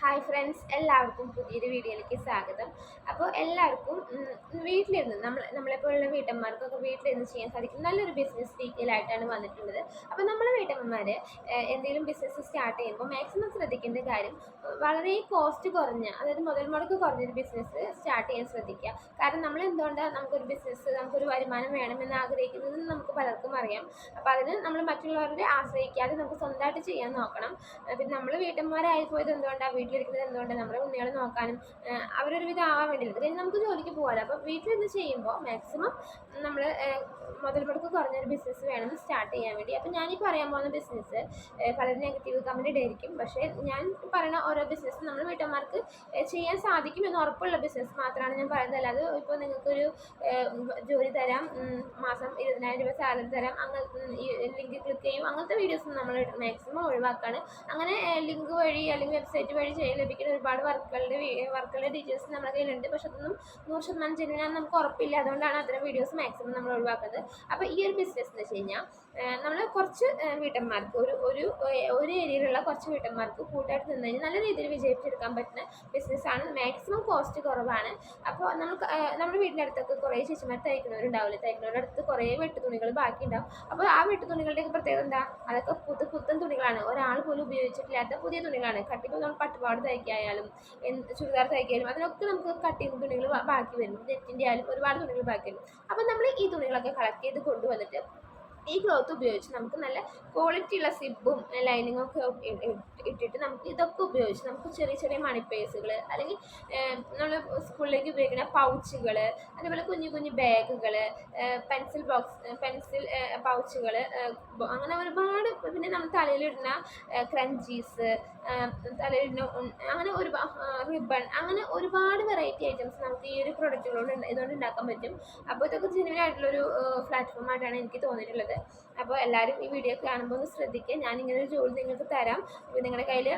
Hi friends എല്ലാവർക്കും പുതിയൊരു വീഡിയോയിലേക്ക് സ്വാഗതം. അപ്പോൾ എല്ലാവർക്കും വീട്ടിലിരുന്ന് നമ്മൾ നമ്മളെപ്പോലുള്ള വീട്ടമ്മമാർക്കൊക്കെ വീട്ടിലിരുന്ന് ചെയ്യാൻ സാധിക്കും നല്ലൊരു ബിസിനസ് ഡീറ്റെയിലായിട്ടാണ് വന്നിട്ടുള്ളത്. അപ്പോൾ നമ്മളെ വീട്ടമ്മമാർ എന്തെങ്കിലും ബിസിനസ് സ്റ്റാർട്ട് ചെയ്യുമ്പോൾ മാക്സിമം ശ്രദ്ധിക്കേണ്ട കാര്യം വളരെ കോസ്റ്റ് കുറഞ്ഞ അതായത് മുതൽ മുടക്ക് കുറഞ്ഞൊരു ബിസിനസ് സ്റ്റാർട്ട് ചെയ്യാൻ ശ്രദ്ധിക്കുക. കാരണം നമ്മൾ എന്തുകൊണ്ടാണ് നമുക്കൊരു ബിസിനസ് നമുക്കൊരു വരുമാനം വേണമെന്ന് ആഗ്രഹിക്കുന്നത് നമുക്ക് പലർക്കും അറിയാം. അപ്പോൾ അതിന് നമ്മൾ മറ്റുള്ളവരെ ആശ്രയിക്കാതെ നമുക്ക് സ്വന്തമായിട്ട് ചെയ്യാൻ നോക്കണം. പിന്നെ നമ്മൾ വീട്ടമ്മമാരായി പോയത് എന്തുകൊണ്ടാണ് വീട്ടിലിരിക്കുന്നത് എന്തുകൊണ്ട്? നമ്മുടെ കുഞ്ഞുങ്ങളെ നോക്കാനും അവരൊരു വിധം ആവാൻ വേണ്ടിയിട്ട് കഴിഞ്ഞ് നമുക്ക് ജോലിക്ക് പോകാമല്ലോ അപ്പോൾ വീട്ടിലിരുന്ന് ചെയ്യുമ്പോൾ മാക്സിമം നമ്മൾ മുതൽ മുടക്ക് കുറഞ്ഞൊരു ബിസിനസ് വേണം സ്റ്റാർട്ട് ചെയ്യാൻ വേണ്ടി. അപ്പോൾ ഞാൻ ഞാനീ പറയാൻ പോകുന്ന ബിസിനസ് പലരും നെഗറ്റീവ് കമന്റ് ആയിരിക്കും പക്ഷേ ഞാൻ പറയുന്ന ഓരോ ബിസിനസ് നമ്മൾ വീട്ടമ്മമാർക്ക് ചെയ്യാൻ സാധിക്കും എന്ന് ഉറപ്പുള്ള ബിസിനസ് മാത്രമാണ് ഞാൻ പറയുന്നത്. അല്ലാതെ ഇപ്പോൾ നിങ്ങൾക്കൊരു ജോലി തരാം മാസം ഇരുപതിനായിരം രൂപ സാലറി തരാം അങ്ങനെ ഈ ലിങ്ക് ക്ലിക്ക് ചെയ്യും. അങ്ങനത്തെ വീഡിയോസ് നമ്മൾ മാക്സിമം ഒഴിവാക്കാണ്. അങ്ങനെ ലിങ്ക് വഴി അല്ലെങ്കിൽ വെബ്സൈറ്റ് വഴി ലഭിക്കുന്ന ഒരുപാട് വർക്കുകളുടെ വർക്കുകളുടെ ഡീറ്റെയിൽസ് നമ്മുടെ കയ്യിലുണ്ട്. പക്ഷെ അതൊന്നും നൂറ് ശതമാനം ജെന്യൂനാണ് നമുക്ക് ഉറപ്പില്ല. അതുകൊണ്ടാണ് അത്തരം വീഡിയോസ് മാക്സിമം നമ്മൾ ഒഴിവാക്കുന്നത്. അപ്പോൾ ഈ ഒരു ബിസിനസ് എന്ന് വെച്ച് കഴിഞ്ഞാൽ നമ്മൾ കുറച്ച് വീട്ടന്മാർക്ക് ഒരു ഒരു ഒരു ഏരിയയിലുള്ള കുറച്ച് വീട്ടമ്മമാർക്ക് കൂട്ടായിട്ട് നിന്ന് കഴിഞ്ഞാൽ നല്ല രീതിയിൽ വിജയിപ്പിച്ചെടുക്കാൻ പറ്റുന്ന ബിസിനസ്സാണ് മാക്സിമം കോസ്റ്റ് കുറവാണ്. അപ്പോൾ നമുക്ക് നമ്മുടെ വീടിന്റെ അടുത്തൊക്കെ കുറേ ചേച്ചിമാർ തയ്ക്കുന്നവരുണ്ടാവില്ല? തയ്ക്കുന്നവരുടെ അടുത്ത് കുറേ വെട്ടുതുണികൾ ബാക്കി ഉണ്ടാവും അപ്പോൾ ആ വെട്ടുതുണികളുടെയൊക്കെ പ്രത്യേകത എന്താ? അതൊക്കെ പുതു പുത്തൻ തുണികളാണ്. ഒരാൾ പോലും ഉപയോഗിച്ചിട്ടില്ലാത്ത പുതിയ തുണികളാണ്. കട്ടിപ്പോൾ നമ്മൾ പട്ടുപാട് തയ്ക്കായാലും ചുരിദാർ തയ്ക്കായാലും അതിനൊക്കെ നമുക്ക് കട്ട് ചെയ്യുന്ന തുണികൾ ബാക്കി വരും. നെറ്റിന്റെ ആയാലും ഒരുപാട് തുണികൾ ബാക്കി വരും അപ്പോൾ നമ്മൾ ഈ തുണികളൊക്കെ കളക്ട് ചെയ്ത് കൊണ്ടുവന്നിട്ട് ഈ ക്ലോത്ത് ഉപയോഗിച്ച് നമുക്ക് നല്ല ക്വാളിറ്റി ഉള്ള സിബും ലൈനിങ്ങും ഒക്കെ ഇട്ടിട്ട് നമുക്ക് ഇതൊക്കെ ഉപയോഗിച്ച് നമുക്ക് ചെറിയ ചെറിയ മണി പേഴ്സുകൾ അല്ലെങ്കിൽ നമ്മൾ സ്കൂളിലേക്ക് ഉപയോഗിക്കുന്ന പൗച്ചുകൾ അതേപോലെ കുഞ്ഞു കുഞ്ഞു ബാഗുകൾ പെൻസിൽ ബോക്സ് പെൻസിൽ പൗച്ചുകൾ അങ്ങനെ ഒരുപാട് പിന്നെ നമ്മൾ തലയിലിടുന്ന ക്രഞ്ചീസ് തലയിലിടുന്ന അങ്ങനെ ഒരു റിബൺ അങ്ങനെ ഒരുപാട് വെറൈറ്റി ഐറ്റംസ് നമുക്ക് ഈ ഒരു പ്രൊഡക്റ്റുകളോട് ഇതുകൊണ്ട് ഉണ്ടാക്കാൻ പറ്റും. അപ്പോൾ ഇതൊക്കെ ജെനുവൻ ആയിട്ടുള്ളൊരു പ്ലാറ്റ്ഫോം ആയിട്ടാണ് എനിക്ക് തോന്നിയിട്ടുള്ളത്. അപ്പോൾ എല്ലാവരും ഈ വീഡിയോ കാണുമ്പോൾ ഒന്ന് ശ്രദ്ധിക്കുക. ഞാൻ ഇങ്ങനെ ഒരു ജോലി നിങ്ങൾക്ക് തരാം. അപ്പോൾ നിങ്ങളുടെ കയ്യിൽ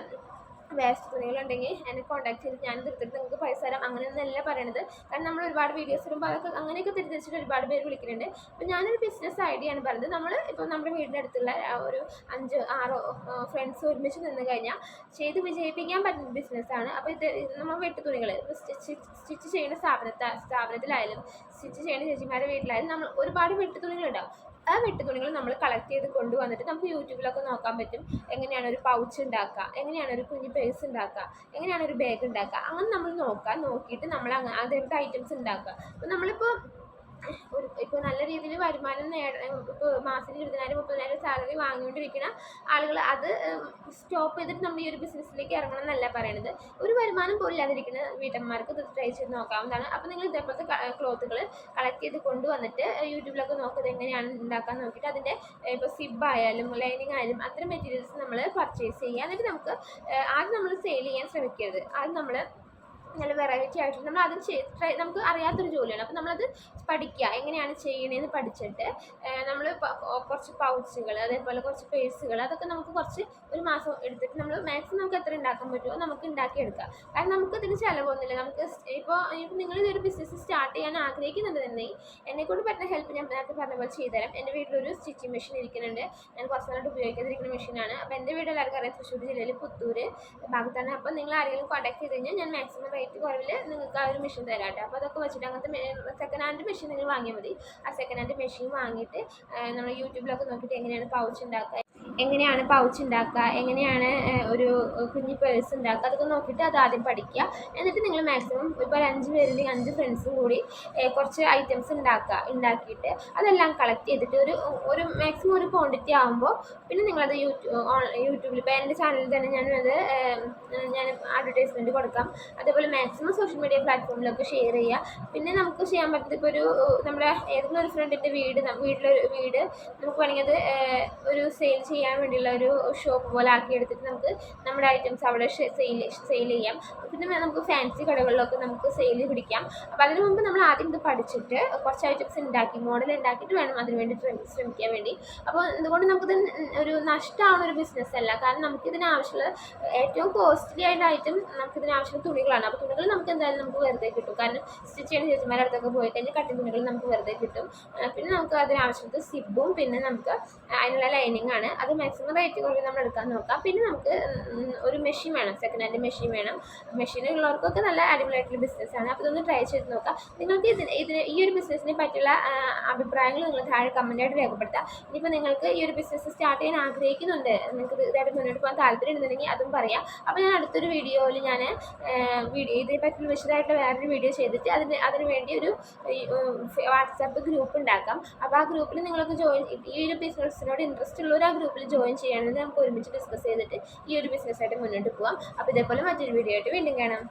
വേസ്റ്റ് തുണികളുണ്ടെങ്കിൽ എന്നെ കോൺടാക്ട് ചെയ്ത് ഞാൻ തിരുത്തിട്ട് നിങ്ങൾക്ക് പൈസ തരാം. അങ്ങനെയൊന്നല്ല പറയണത്. കാരണം നമ്മൾ ഒരുപാട് വീഡിയോസ് വരുമ്പോൾ അതൊക്കെ അങ്ങനെയൊക്കെ തിരിച്ചിട്ട് ഒരുപാട് പേര് വിളിക്കുന്നുണ്ട് അപ്പോൾ ഞാനൊരു ബിസിനസ് ഐഡിയ ആണ് പറയുന്നത് നമ്മൾ ഇപ്പോൾ നമ്മുടെ വീടിന്റെ അടുത്തുള്ള ഒരു അഞ്ച് ആറോ ഫ്രണ്ട്സ് ഒരുമിച്ച് നിന്ന് കഴിഞ്ഞാൽ ചെയ്ത് വിജയിപ്പിക്കാൻ പറ്റുന്ന ബിസിനസ്സാണ് അപ്പോൾ ഇത് നമ്മൾ വെട്ടു തുണികൾ സ്റ്റിച്ച് ചെയ്യുന്ന സ്ഥാപനത്തെ സ്ഥാപനത്തിലായാലും സ്റ്റിച്ച് ചെയ്യുന്ന ചേച്ചിമാരുടെ വീട്ടിലായാലും നമ്മൾ ഒരുപാട് വെട്ടു തുണികളുണ്ടാവും. ആ വെട്ടുതുണികൾ നമ്മൾ കളക്ട് ചെയ്ത് കൊണ്ടുവന്നിട്ട് നമുക്ക് യൂട്യൂബിലൊക്കെ നോക്കാൻ പറ്റും. എങ്ങനെയാണ് ഒരു പൗച്ച് ഉണ്ടാക്കുക എങ്ങനെയാണ് ഒരു കുഞ്ഞു പേഴ്സ് ഉണ്ടാക്കുക എങ്ങനെയാണ് ഒരു ബാഗ് ഉണ്ടാക്കുക. അങ്ങനെ നമ്മൾ നോക്കുക നോക്കിയിട്ട് നമ്മൾ അങ്ങനത്തെ ഐറ്റംസ് ഉണ്ടാക്കുക. അപ്പോൾ നമ്മളിപ്പോൾ ഇപ്പോൾ നല്ല രീതിയിൽ വരുമാനം നേട ഇപ്പോൾ മാസത്തിൽ ഇരുപതിനായിരം മുപ്പതിനായിരം സാലറി വാങ്ങിക്കൊണ്ടിരിക്കുന്ന ആളുകൾ അത് സ്റ്റോപ്പ് ചെയ്തിട്ട് നമ്മൾ ഈ ഒരു ബിസിനസ്സിലേക്ക് ഇറങ്ങണം എന്നല്ല പറയണത്. ഒരു വരുമാനം പോലും ഇല്ലാതിരിക്കുന്ന വീട്ടമ്മമാർക്ക് ഇത് ട്രൈ ചെയ്ത് നോക്കാവുന്നതാണ്. അപ്പോൾ നിങ്ങൾ ഇതേപോലത്തെ ക്ലോത്തുകൾ കളക്ട് ചെയ്ത് കൊണ്ടുവന്നിട്ട് യൂട്യൂബിലൊക്കെ നോക്കുന്നത് എങ്ങനെയാണ് ഉണ്ടാക്കാൻ നോക്കിയിട്ട് അതിന്റെ ഇപ്പോൾ സിബ് ആയാലും ലൈനിങ് ആയാലും അത്തരം മെറ്റീരിയൽസ് നമ്മൾ പർച്ചേസ് ചെയ്യുക. എന്നിട്ട് നമുക്ക് ആദ്യം നമ്മൾ സെയിൽ ചെയ്യാൻ ശ്രമിക്കരുത്. ആദ്യം നമ്മൾ നല്ല വെറൈറ്റി ആയിട്ട് നമ്മൾ അത് ട്രൈ നമുക്ക് അറിയാത്തൊരു ജോലിയാണ്. അപ്പോൾ നമ്മളത് പഠിക്കുക എങ്ങനെയാണ് ചെയ്യണതെന്ന് പഠിച്ചിട്ട് നമ്മൾ കുറച്ച് പൗച്ചുകൾ അതേപോലെ കുറച്ച് പേഴ്സുകൾ അതൊക്കെ നമുക്ക് കുറച്ച് ഒരു മാസം എടുത്തിട്ട് നമ്മൾ മാക്സിമം നമുക്ക് എത്ര ഉണ്ടാക്കാൻ പറ്റുമോ നമുക്ക് ഉണ്ടാക്കിയെടുക്കാം. കാരണം നമുക്ക് ഇതിന് ചിലവൊന്നുമില്ല. നമുക്ക് ഇപ്പോൾ ഇപ്പോൾ നിങ്ങൾ ഇതൊരു ബിസിനസ് സ്റ്റാർട്ട് ചെയ്യാൻ ആഗ്രഹിക്കുന്നുണ്ടെന്നുണ്ടെങ്കിൽ എന്നെക്കൊണ്ട് പറ്റുന്ന ഹെൽപ്പ് ഞാൻ നേരത്തെ പറഞ്ഞ പോലെ ചെയ്തുതരാം. എന്റെ വീട്ടിലൊരു സ്റ്റിച്ചിങ് മെഷീൻ ഇരിക്കുന്നുണ്ട്. ഞാൻ കുറച്ച് നാളായിട്ട് ഉപയോഗിക്കാതിരിക്കുന്ന മെഷീനാണ് അപ്പോൾ എന്റെ വീട് എല്ലാവർക്കും അറിയാം തൃശ്ശൂർ ജില്ലയിൽ പുത്തൂർ ഭാഗത്താണ്. അപ്പോൾ നിങ്ങൾ ആരെങ്കിലും കോൺടാക്ട് ചെയ്ത് കഴിഞ്ഞാൽ ഞാൻ മാക്സിമം റേറ്റ് കുറവിൽ നിങ്ങൾക്ക് ആ ഒരു മെഷീൻ തരാം കേട്ടോ അപ്പോൾ അതൊക്കെ വെച്ചിട്ട് അങ്ങനത്തെ സെക്കൻഡ് ഹാൻഡ് മെഷീൻ നിങ്ങൾ വാങ്ങിയാൽ മതി. ആ സെക്കൻഡ് ഹാൻഡ് മെഷീൻ വാങ്ങിയിട്ട് നമ്മൾ യൂട്യൂബിലൊക്കെ നോക്കിയിട്ട് എങ്ങനെയാണ് പൗച്ച് ഉണ്ടാക്കുക എങ്ങനെയാണ് പൗച്ച് ഉണ്ടാക്കുക എങ്ങനെയാണ് ഒരു കുഞ്ഞി പേഴ്സ് ഉണ്ടാക്കുക അതൊക്കെ നോക്കിയിട്ട് അത് ആദ്യം പഠിക്കുക എന്നിട്ട് നിങ്ങൾ മാക്സിമം ഇപ്പോൾ ഒരു അഞ്ച് പേരുണ്ടെങ്കിൽ അഞ്ച് ഫ്രണ്ട്സും കൂടി കുറച്ച് ഐറ്റംസ് ഉണ്ടാക്കുക ഉണ്ടാക്കിയിട്ട് അതെല്ലാം കളക്ട് ചെയ്തിട്ട് ഒരു ഒരു മാക്സിമം ഒരു ക്വാണ്ടിറ്റി ആകുമ്പോൾ പിന്നെ നിങ്ങളത് യൂട്യൂബ് യൂട്യൂബിൽ ഇപ്പോൾ എന്റെ ചാനലിൽ തന്നെ ഞാനത് ഞാൻ അഡ്വർടൈസ്മെന്റ് കൊടുക്കാം. അതേപോലെ മാക്സിമം സോഷ്യൽ മീഡിയ പ്ലാറ്റ്ഫോമിലൊക്കെ ഷെയർ ചെയ്യുക പിന്നെ നമുക്ക് ചെയ്യാൻ പറ്റുന്നത് ഇപ്പോൾ ഒരു നമ്മുടെ ഏതെങ്കിലും ഒരു ഫ്രണ്ടിന്റെ വീട് വീട്ടിലൊരു വീട് നമുക്ക് വേണമെങ്കിൽ അത് ഒരു സെയിൽ ചെയ്യാൻ വേണ്ടിയുള്ള ഒരു ഷോപ്പ് പോലെ ആക്കി എടുത്തിട്ട് നമുക്ക് നമ്മുടെ ഐറ്റംസ് അവിടെ സെയിൽ സെയിൽ ചെയ്യാം. പിന്നെ നമുക്ക് ഫാൻസി കടകളിലൊക്കെ നമുക്ക് സെയിൽ പിടിക്കാം. അപ്പോൾ അതിന് മുമ്പ് നമ്മൾ ആദ്യം ഇത് പഠിച്ചിട്ട് കുറച്ച് ഐറ്റംസ് ഉണ്ടാക്കി മോഡൽ ഉണ്ടാക്കിയിട്ട് വേണം അതിന് വേണ്ടി ശ്രമിക്കാൻ വേണ്ടി. അപ്പോൾ അതുകൊണ്ട് നമുക്കിത് ഒരു നഷ്ടമാവുന്ന ഒരു ബിസിനസ് അല്ല. കാരണം നമുക്കിതിന് ആവശ്യമുള്ള ഏറ്റവും കോസ്റ്റ്ലി ആയിട്ട് ഐറ്റം നമുക്കിതിന് ആവശ്യമുള്ള തുണികളാണ്. അപ്പോൾ തുണികൾ നമുക്ക് എന്തായാലും നമുക്ക് വെറുതെ കിട്ടും. കാരണം സ്റ്റിച്ച് ചെയ്യുന്ന ചേച്ചിമാരുടെ അടുത്തൊക്കെ പോയി കഴിഞ്ഞാൽ കട്ടി തുണികൾ നമുക്ക് വെറുതെ കിട്ടും. പിന്നെ നമുക്ക് അതിനാവശ്യമുള്ളത് സിബും പിന്നെ നമുക്ക് അതിനുള്ള ലൈനിങ് ആണ്. അത് അത് മാക്സിമം റേറ്റ് കുറവ് നമ്മൾ എടുക്കാൻ നോക്കാം. പിന്നെ നമുക്ക് ഒരു മെഷീൻ വേണം. സെക്കൻഡ് ഹാൻഡ് മെഷീൻ വേണം. മെഷീൻ ഉള്ളവർക്കൊക്കെ നല്ല അടിപൊളിയായിട്ടുള്ള ബിസിനസ്സാണ് അപ്പോൾ ഇതൊന്ന് ട്രൈ ചെയ്ത് നോക്കാം. നിങ്ങൾക്ക് ഇതിന് ഇതിന് ഈ ഒരു ബിസിനസ്സിനെ പറ്റിയുള്ള അഭിപ്രായങ്ങൾ നിങ്ങൾ താഴെ കമന്റായിട്ട് രേഖപ്പെടുത്താം ഇനിയിപ്പോൾ നിങ്ങൾക്ക് ഈ ഒരു ബിസിനസ് സ്റ്റാർട്ട് ചെയ്യാൻ ആഗ്രഹിക്കുന്നുണ്ട്. നിങ്ങൾക്ക് ഇതായിട്ട് മുന്നോട്ട് പോകാൻ താല്പര്യം ഉണ്ടെന്നുണ്ടെങ്കിൽ അതും പറയാം. അപ്പോൾ ഞാൻ അടുത്തൊരു വീഡിയോയിൽ ഞാൻ വീഡിയോ ഇതിനെ പറ്റി വിശദമായിട്ട് വേറൊരു വീഡിയോ ചെയ്തിട്ട് അതിന് അതിന് വേണ്ടി ഒരു വാട്സാപ്പ് ഗ്രൂപ്പ് ഉണ്ടാക്കാം. അപ്പോൾ ആ ഗ്രൂപ്പിൽ നിങ്ങൾക്ക് ജോയിൻ ഈ ഒരു ബിസിനസ്സിനോട് ഇൻട്രസ്റ്റ് ഉള്ളവർ ആ ഗ്രൂപ്പിൽ ജോയിൻ ചെയ്യണമെങ്കിൽ നമുക്ക് ഒരുമിച്ച് ഡിസ്കസ് ചെയ്തിട്ട് ഈ ഒരു ബിസിനസ്സായിട്ട് മുന്നോട്ട് പോകാം അപ്പോൾ ഇതേപോലെ മറ്റൊരു വീഡിയോ ആയിട്ട് വീണ്ടും കാണാം.